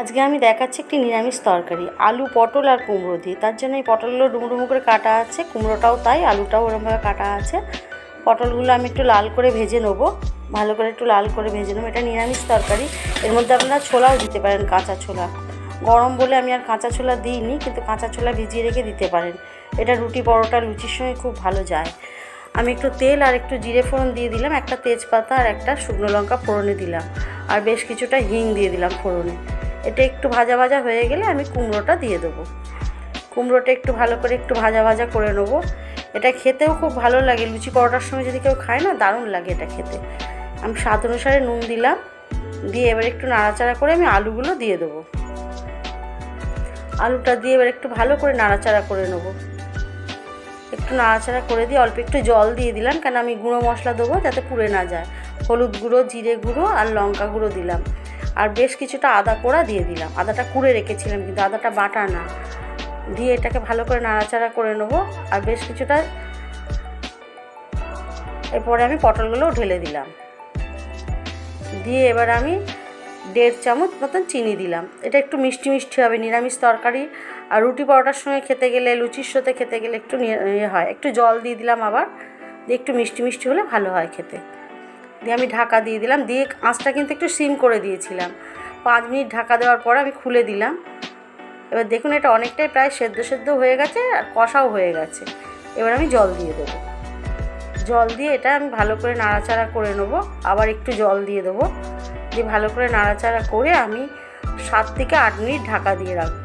আজকে আমি দেখাচ্ছি একটি নিরামিষ তরকারি, আলু, পটল আর কুমড়ো দিয়ে। তার জন্য এই পটলগুলো ডুমো ডুমো করে কাটা আছে, কুমড়োটাও তাই, আলুটাও ওরমভাবে কাটা আছে। পটলগুলো আমি একটু লাল করে ভেজে নেব, ভালো করে একটু লাল করে ভেজে নেব। এটা নিরামিষ তরকারি, এর মধ্যে আপনারা ছোলাও দিতে পারেন, কাঁচা ছোলা। গরম বলে আমি আর কাঁচা ছোলা দিইনি, কিন্তু কাঁচা ছোলা ভিজিয়ে রেখে দিতে পারেন। এটা রুটি পরোটা, লুচির সঙ্গে খুব ভালো যায়। আমি একটু তেল আর একটু জিরে ফোড়ন দিয়ে দিলাম, একটা তেজপাতা আর একটা শুকনো লঙ্কা ফোড়নে দিলাম। আর বেশ কিছুটা হিং দিয়ে দিলাম ফোড়নে। এটা একটু ভাজা ভাজা হয়ে গেলে আমি কুমড়োটা দিয়ে দেবো। কুমড়োটা একটু ভালো করে একটু ভাজা ভাজা করে নেব। এটা খেতেও খুব ভালো লাগে, লুচি পরোটার সময় যদি কেউ খায় না, দারুণ লাগে এটা খেতে। আমি স্বাদ অনুসারে নুন দিলাম, দিয়ে এবার একটু নাড়াচাড়া করে আমি আলুগুলো দিয়ে দেবো। আলুটা দিয়ে এবার একটু ভালো করে নাড়াচাড়া করে নেব। একটু নাড়াচাড়া করে দিয়ে অল্প একটু জল দিয়ে দিলাম, কেন আমি গুঁড়ো মশলা দেবো যাতে পুড়ে না যায়। হলুদ গুঁড়ো, জিরে গুঁড়ো আর লঙ্কা গুঁড়ো দিলাম। আর বেশ কিছুটা আদা কোড়া দিয়ে দিলাম। আদাটা কুড়ে রেখেছিলাম, কিন্তু আদাটা বাটা না। দিয়ে এটাকে ভালো করে নাড়াচাড়া করে নেব। আর বেশ কিছুটা এরপরে আমি পটলগুলোও ঢেলে দিলাম। দিয়ে এবার আমি দেড় চামচ মতন চিনি দিলাম। এটা একটু মিষ্টি মিষ্টি হবে, নিরামিষ তরকারি। আর রুটি পরোটার সঙ্গে খেতে গেলে, লুচির সাথে খেতে গেলে একটু ইয়ে হয়। একটু জল দিয়ে দিলাম আবার, দিয়ে একটু মিষ্টি মিষ্টি হলে ভালো হয় খেতে। দিয়ে আমি ঢাকা দিয়ে দিলাম। দিয়ে আঁচটা কিন্তু একটু সিম করে দিয়েছিলাম। পাঁচ মিনিট ঢাকা দেওয়ার পর আমি খুলে দিলাম। এবার দেখুন এটা অনেকটাই প্রায় সেদ্ধ সেদ্ধ হয়ে গেছে আর কষাও হয়ে গেছে। এবার আমি জল দিয়ে দেবো। জল দিয়ে এটা আমি ভালো করে নাড়াচাড়া করে নেব। আবার একটু জল দিয়ে দেবো। দিয়ে ভালো করে নাড়াচাড়া করে আমি সাত থেকে আট মিনিট ঢাকা দিয়ে রাখব।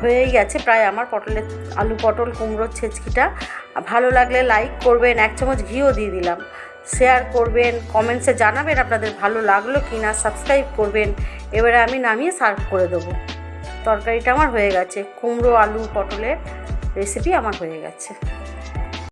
হয়েই গেছে প্রায় আমার পটলের আলু পটল কুমড়োর ছেচকিটা। ভালো লাগলে লাইক করবেন, এক চামচ ঘিও দিয়ে দিলাম। শেয়ার করবেন কমেন্টসে জানাবেন আপনাদের ভালো লাগল কি না সাবস্ক্রাইব করবেন। এবারে আমি নামিয়ে সার্ভ করে দেবো। তরকারিটা আমার হয়ে গেছে, কুমড়ো, আলু, পটলের রেসিপি আমার হয়ে গেছে।